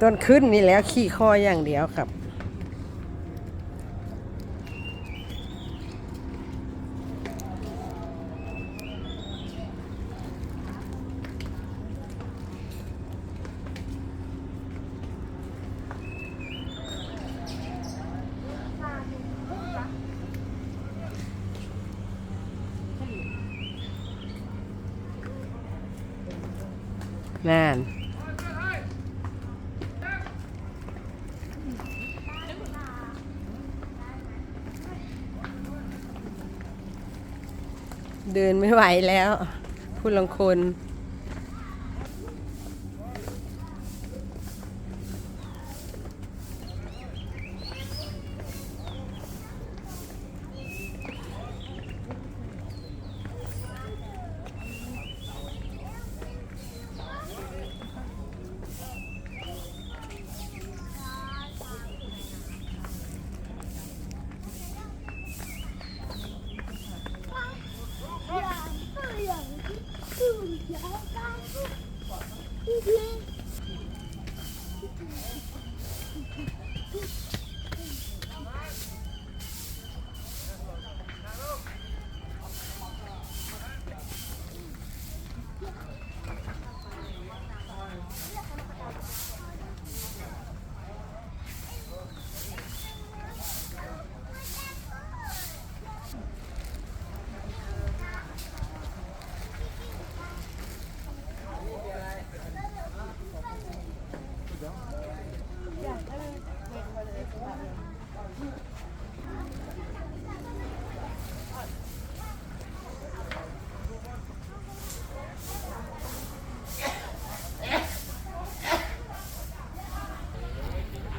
ต้นขึ้นนี่แล้วขี่คออย่างเดียวครับ นั่นเดินไม่ไหวแล้ว พูดลงคน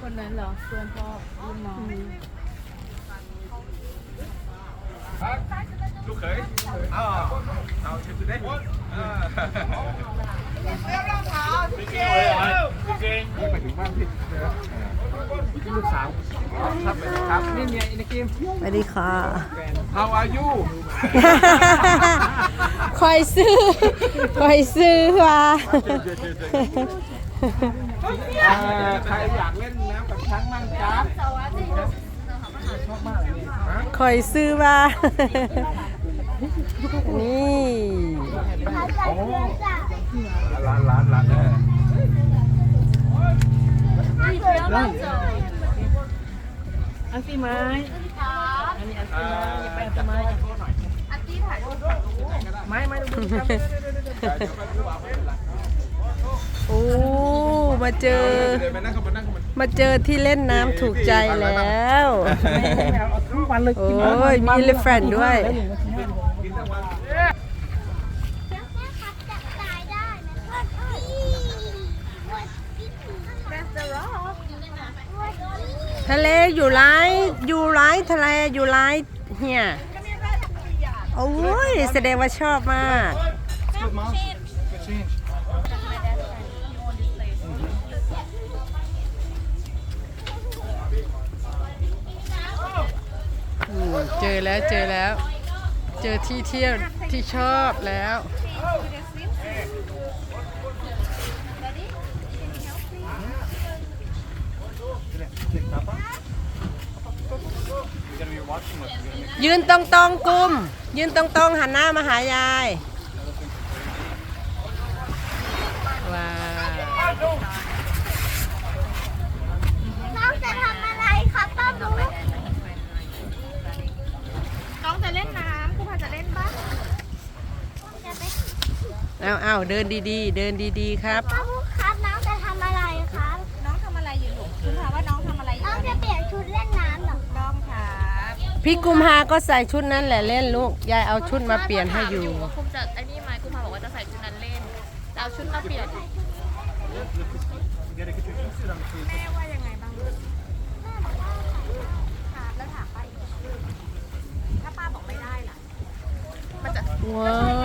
คนนั้นเหรอเพื่อนพ่อรุ่นน้องลูกเขยอ้าวเอาเชิญดูได้อ่าพี่เก่งพี่เก่งไปถึงบ้านพี่พี่ลูกสาวครับครับนี่เมียอินกิมสวัสดีค่ะ How are you คอยซื้อคอยซื้อว่า อ่าใครอยากเล่นน้ำกับช้างมั่งจ๊ะชอบมากเลยนี่ฮะคอยซื้อว่านี่โอ้ร้านร้านร้านเอออันฟีไม้อันนี้อันฟีไม้อย่าไปอันฟีไม้ไม้ไม้ดูดูครับ โอ้ มาเจอเดินไปนั่งข้างบนนั่งข้างบนมาเจอที่เล่นน้ำถูกใจแล้วเอาทั้งวันเลยโอ้ยมี elephant ด้วยกินทั้งวันทะเลอยู่ไรอยู่ไรทะเลอยู่ไรเฮียโอ้ยแสดงว่าชอบมากอืม เจอแล้วเจอแล้ว เจอที่เที่ยวที่ชอบแล้ว ยืนตรงตรงกุม ยืนตรงตรงหันหน้ามาหายาย ว้าว น้องจะทำอะไรคะป้าบุ๊กน้องจะเล่นน้ำครูพาจะเล่นบ้างจะไป เอาเอาเดินดีๆ เดินดีๆครับป้าบุ๊กครับน้องจะทำอะไรครับ น้องทำอะไรอยู่ลูกคุณถามว่าน้องทำอะไรอยู่น้องจะเปลี่ยนชุดเล่นน้ำเหรอต้องครับพี่กุมภาก็ใส่ชุดนั้นแหละเล่นลูก ยายเอาชุดมาเปลี่ยนให้อยู่ ว่าคุมจะไอ้นี่ไหมกุมภาบอกว่าจะใส่ชุดนั้นเล่นจะเอาชุดมาเปลี่ยนแม่ว่ายังไงบ้างแม่บอกว่าครับแล้วถามป้าอีกถ้าป้าบอกไม่ได้ล่ะ มันจะว้า